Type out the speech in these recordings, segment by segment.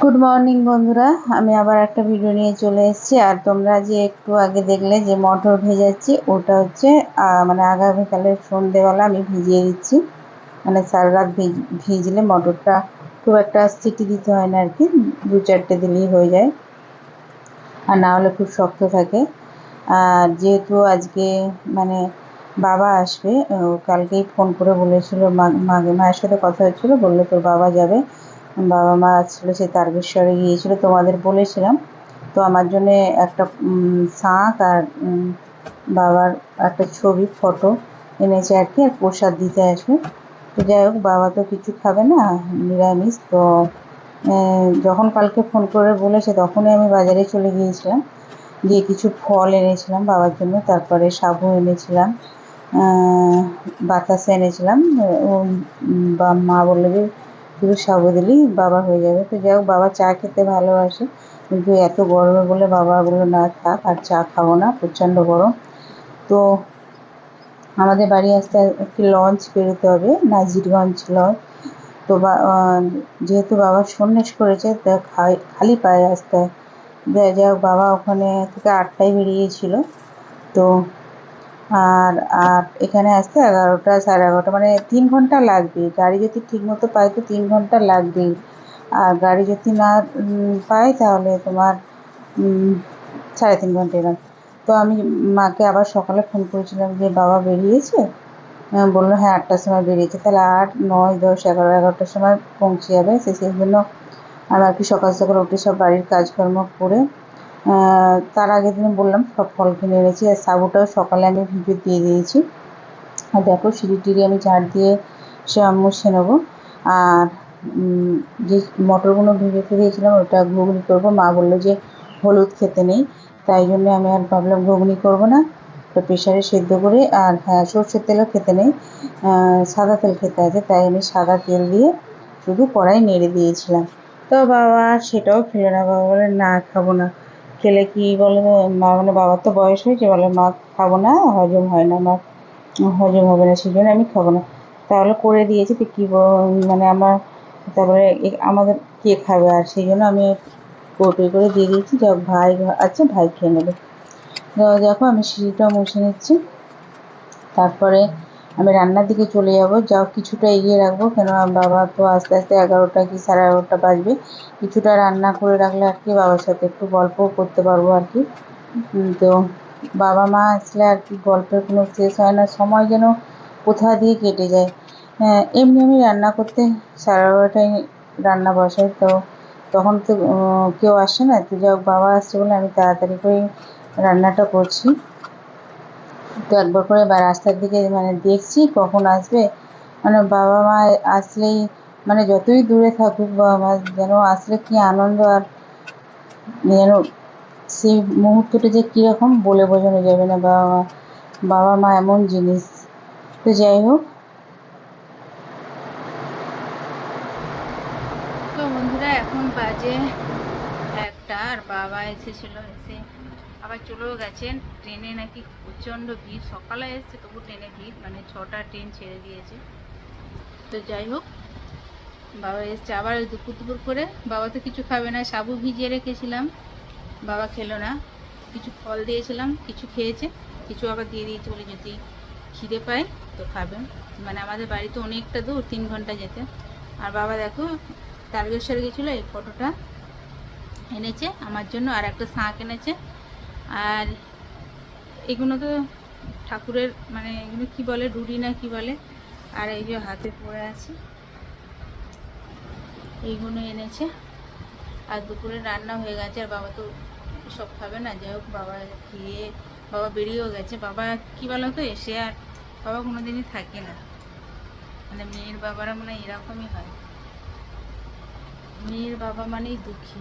Good morning বন্ধুরা। আমি আবার একটা ভিডিও নিয়ে চলে এসেছি। আর তোমরা যে একটু আগে দেখলে যে মটর ভেজাচ্ছি, ওটা হচ্ছে মানে আগামীকালের সন্ধেবেলা আমি ভিজিয়ে দিচ্ছি। মানে সারা রাত ভিজ, ভিজলে মটরটা খুব একটা সিটি দিতে হয় না আর কি, দু চারটে দিলেই হয়ে যায়। আর না হলে খুব শক্ত থাকে। আর যেহেতু আজকে মানে বাবা আসবে, ও কালকেই ফোন করে বলেছিল মায়ের সাথে কথা হচ্ছিল বলল তোর বাবা যাবে। বাবা মা ছিল, সে তারকেশ্বরে গিয়েছিল তোমাদের বলেছিলাম। তো আমার জন্য একটা শাঁখ আর বাবার একটা ছবি, ফটো এনেছে আর কি, আর প্রসাদ দিতে আসবে। তো যাই হোক, বাবা তো কিছু খাবে না, নিরামিষ। তো যখন কালকে ফোন করে বলেছে, তখনই আমি বাজারে চলে গিয়েছিলাম। গিয়ে কিছু ফল এনেছিলাম বাবার জন্য, তারপরে সাবু এনেছিলাম বাতাসা এনেছিলাম। বা মা বলল যে শুধু সাবু দিলেই বাবা হয়ে যাবে। তো যাই হোক, বাবা চা খেতে ভালোবাসে। কিন্তু এত গরমে বলে বাবা বলল না, থাক, আর চা খাব না, প্রচণ্ড গরম। তো আমাদের বাড়ি আসতে একটি লঞ্চ বেরোতে হবে, নাজিরগঞ্জ লঞ্চ। তো যেহেতু বাবা সন্ন্যাস করেছে, তা খালি পায়ে আসতে হয় যাই হোক, বাবা ওখানে থেকে আটটায় বেরিয়েছিল। তো আর আর এখানে আসতে এগারোটা সাড়ে এগারোটা মানে তিন ঘণ্টা লাগবে গাড়ি যদি ঠিক মতো পাই তো তিন ঘণ্টা লাগবেই। আর গাড়ি যদি না পাই তাহলে তোমার সাড়ে তিন ঘণ্টা এরকম তো আমি মাকে আবার সকালে ফোন করেছিলাম যে বাবা বেরিয়েছে? আহ, বলল হ্যাঁ আটটার সময় বেরিয়েছে। তাহলে আট নয় দশ এগারো এগারোটার সময় পৌঁছে যাবে। সে সেই জন্য আর কি সকাল সকাল উঠে সব বাড়ির কাজকর্ম করে তার আগের দিন বললাম, সব ফল কিনে এনেছি। আর সাবুটাও সকালে আমি ভিজে দিয়ে দিয়েছি। আর দেখো, সিঁড়ি টিড়ি আমি ঝাড় দিয়ে সে মুছে নেব। আর যে মটরগুলো ভিজেতে দিয়েছিলাম, ওটা ঘুগনি করব। মা বলল যে হলুদ খেতে নেই, তাই জন্য আমি আর ভাবলাম ঘুগনি করব না। ওটা প্রেশারে সেদ্ধ করে, আর হ্যাঁ সর্ষের তেলও খেতে নেই সাদা তেল খেতে আছে, তাই আমি সাদা তেল দিয়ে শুধু কড়াই নেড়ে দিয়েছিলাম। তো বাবা, সেটাও খেলো না, বাবা বলে না, খাব না। খেলে কি বলে, মা মানে বাবার তো বয়স হয়েছে, বলে, মা, খাব না, হজম হয় না আমার হজম হবে না সেই জন্য আমি খাব না। তাহলে করে দিয়েছি, তো কী মানে আমার তারপরে আমাদের কে খাবে, আর সেই জন্য আমি কৌটোয় করে দিয়ে দিয়েছি যাক ভাই আছে ভাই খেয়ে নেবে। দেখো, আমি সিঁড়িটা মুছে নিচ্ছি। তারপরে আমি রান্নার দিকে চলে যাব। যাও, কিছুটা এগিয়ে রাখব। কেন, বাবা তো আস্তে আস্তে এগারোটা কি সাড়ে এগারোটা বাজবে। কিছুটা রান্না করে রাখলে আর কি বাবার সাথে একটু গল্পও করতে পারব আর কি। তো বাবা মা আসলে আর কি গল্পের কোনো শেষ হয় না। সময় যেন কোথা দিয়ে কেটে যায়। হ্যাঁ এমনি আমি রান্না করতে সাড়ে এগারোটায় রান্না বসাই। তো তখন তো কেউ আসে না। তো হোক, বাবা আসছে বলে আমি তাড়াতাড়ি করে রান্নাটা করছি। তো একবার করে বা রাস্তার দিকে মানে দেখছি কখন আসবে। মানে বাবা মা আসলেই মানে যতই দূরে থাকুক বাবা মা যেন আসলে কি আনন্দ আর যেন সেই মুহূর্তটা যে কীরকম বলে বোঝানো যাবে না বাবা মা। বাবা মা এমন জিনিস। তো যাই হোক। তো বন্ধুরা, এখন বাজে একটা আর বাবা এসেছিল, এসে আবার চলেও গেছেন। ট্রেনে নাকি প্রচণ্ড ভিড়। সকালে এসছে, তবু ট্রেনে ভিড়। মানে ছটা ট্রেন ছেড়ে দিয়েছে। তো যাই হোক, বাবা এসছে আবার দুপুর দুপুর করে। বাবা তো কিছু খাবে না, সাবু ভিজিয়ে রেখেছিলাম। বাবা খেলো না। কিছু ফল দিয়েছিলাম, কিছু খেয়েছে। কিছু আবার দিয়ে দিয়েছে বলে যদি খিদে পায় তো খাবে। মানে আমাদের বাড়ি তো অনেকটা দূর, তিন ঘণ্টা যেতে। আর বাবা দেখো, তারকেশ্বর গেছিল, এই ফটোটা এনেছে। আমার জন্য আর একটা শাঁখ এনেছে। আর এগুলো তো ঠাকুরের মানে এগুলো কি বলে, রুড়ি না কি বলে? আর এই যে হাতে পড়ে আছে। এইগুলো এনেছে। আর দুপুরে রান্না হয়ে গেছে। আর বাবা তো সব খাবে না। যাই হোক, বাবা খেয়ে, বাবা বেরিয়েও গেছে। বাবা কি বলো তো এসে আর বাবা কোনোদিনই থাকে না। মানে মেয়ের বাবারা মানে এরকমই হয়। মেয়ের বাবা মানেই দুঃখী।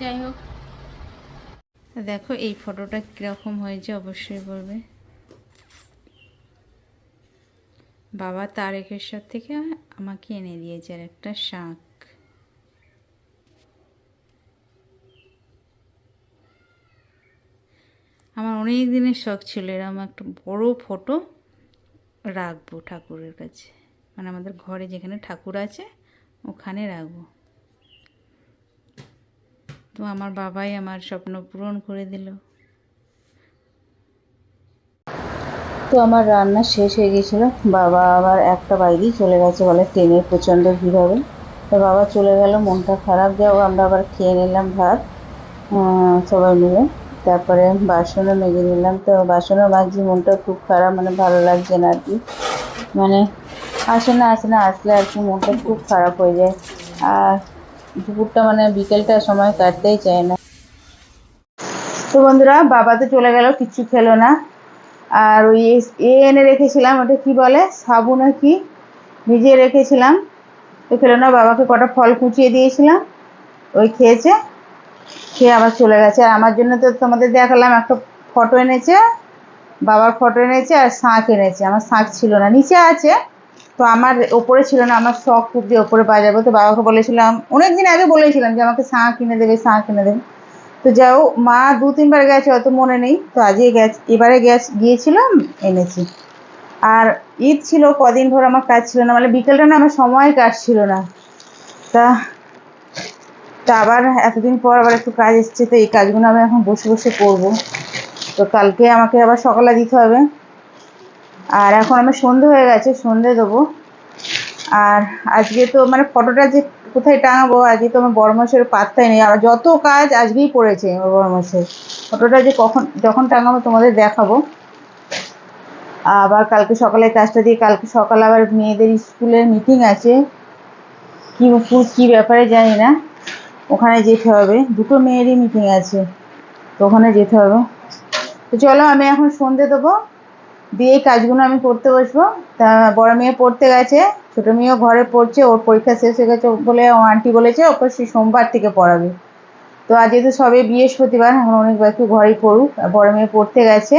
যাই হোক দেখো এই ফটোটা কীরকম হয়েছে, অবশ্যই বলবে। বাবা তারেকেশ্বর থেকে আমাকে এনে দিয়েছে আর একটা শাঁখ আমার অনেক দিনের শখ ছিল, এরকম একটা বড় ফটো রাখব ঠাকুরের কাছে। মানে আমাদের ঘরে যেখানে ঠাকুর আছে, ওখানে রাখব। তো আমার বাবাই আমার স্বপ্ন পূরণ করে দিল। তো আমার রান্না শেষ হয়ে গেছিল। বাবা আবার একটা বাইরেই চলে গেছে বলে ট্রেনের প্রচণ্ড ভিড় হবে। তো বাবা চলে গেল, মনটা খারাপ যাও আমরা আবার খেয়ে নিলাম ভাত সবাই মিলে। তারপরে বাসনও মেজে নিলাম। তো বাসনও মাঝে মনটা খুব খারাপ মানে ভালো লাগছে না আর কি। মানে আসে না আসে না, আসলে আর কি মনটা খুব খারাপ হয়ে যায়। আর দুপুরটা মানে বিকেলটা সময় কাটতেই চায় না। তো বন্ধুরা, বাবা তো চলে গেল, কিচ্ছু খেলো না। আর ওই এ এনে রেখেছিলাম, ওটা কি বলে? সাবু না কি ভিজিয়ে রেখেছিলাম। তো খেলো না, বাবাকে কটা ফল কুচিয়ে দিয়েছিলাম। ওই খেয়েছে, খেয়ে আবার চলে গেছে। আর আমার জন্য তো তোমাদের দেখালাম, একটা ফটো এনেছে, বাবার ফটো এনেছে আর শাঁখ এনেছে। আমার শাঁখ ছিল না, নিচে আছে। তো আমার ওপরে ছিল না, আমার শখ খুব যে ওপরে পাওয়া যাবে, তো বাবাকে বলেছিলাম অনেক দিন আগে বলেছিলাম যে আমাকে শাঁখ কিনে দেবে শাঁখ কিনে দেবে। তো যাও মা দু তিনবার গেছে অত মনে নেই, তো আজকে গেছে, এবারে গ্যাস গিয়েছিলাম, এনেছি। আর ঈদ ছিল, কদিন ধরে আমার কাজ ছিল না মানে বিকেলটা না আমার সময় কাটছিল না। তা তা আবার এতদিন পর আবার একটু কাজ এসছে, তো এই কাজগুলো আমি এখন বসে বসে করব। তো কালকে আমাকে আবার সকালে দিতে হবে। আর এখন আমার সন্ধে হয়ে গেছে, সন্ধে দেবো। আর আজকে তো মানে ফটোটা যে কোথায় টাঙাবো, আজকে তো আমার বড় মাসের পাত্তাই নেই। আর যত কাজ আজকেই পড়েছে আমার বড় মাসের ফটোটা যে কখন, যখন টাঙাবো তোমাদের দেখাবো। আবার কালকে সকালে কাজটা দিয়ে কালকে সকালে আবার মেয়েদের স্কুলের মিটিং আছে। কি কী ব্যাপারে জানি না। ওখানে যেতে হবে। দুটো মেয়েরই মিটিং আছে। তো ওখানে যেতে হবে। তো চলো আমি এখন সন্ধে দেবো। দিয়ে কাজগুলো আমি করতে বসবো। তা বড় মেয়ে পড়তে গেছে, ছোটো মেয়েও ঘরে পড়ছে, ওর পরীক্ষা শেষ হয়ে গেছে বলে ও আন্টি বলেছে, ওকে সে সোমবার থেকে পড়াবে। তো আজ যেহেতু সবে বৃহস্পতিবার, এখন অনেক বাকি ঘরেই পড়ুক বড় মেয়ে পড়তে গেছে।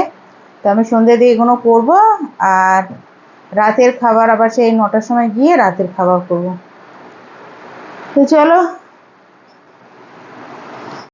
তো আমি সন্ধ্যে দিয়ে এগুলো করব, আর রাতের খাবার আবার সেই নটার সময় গিয়ে রাতের খাবার করব। তো চলো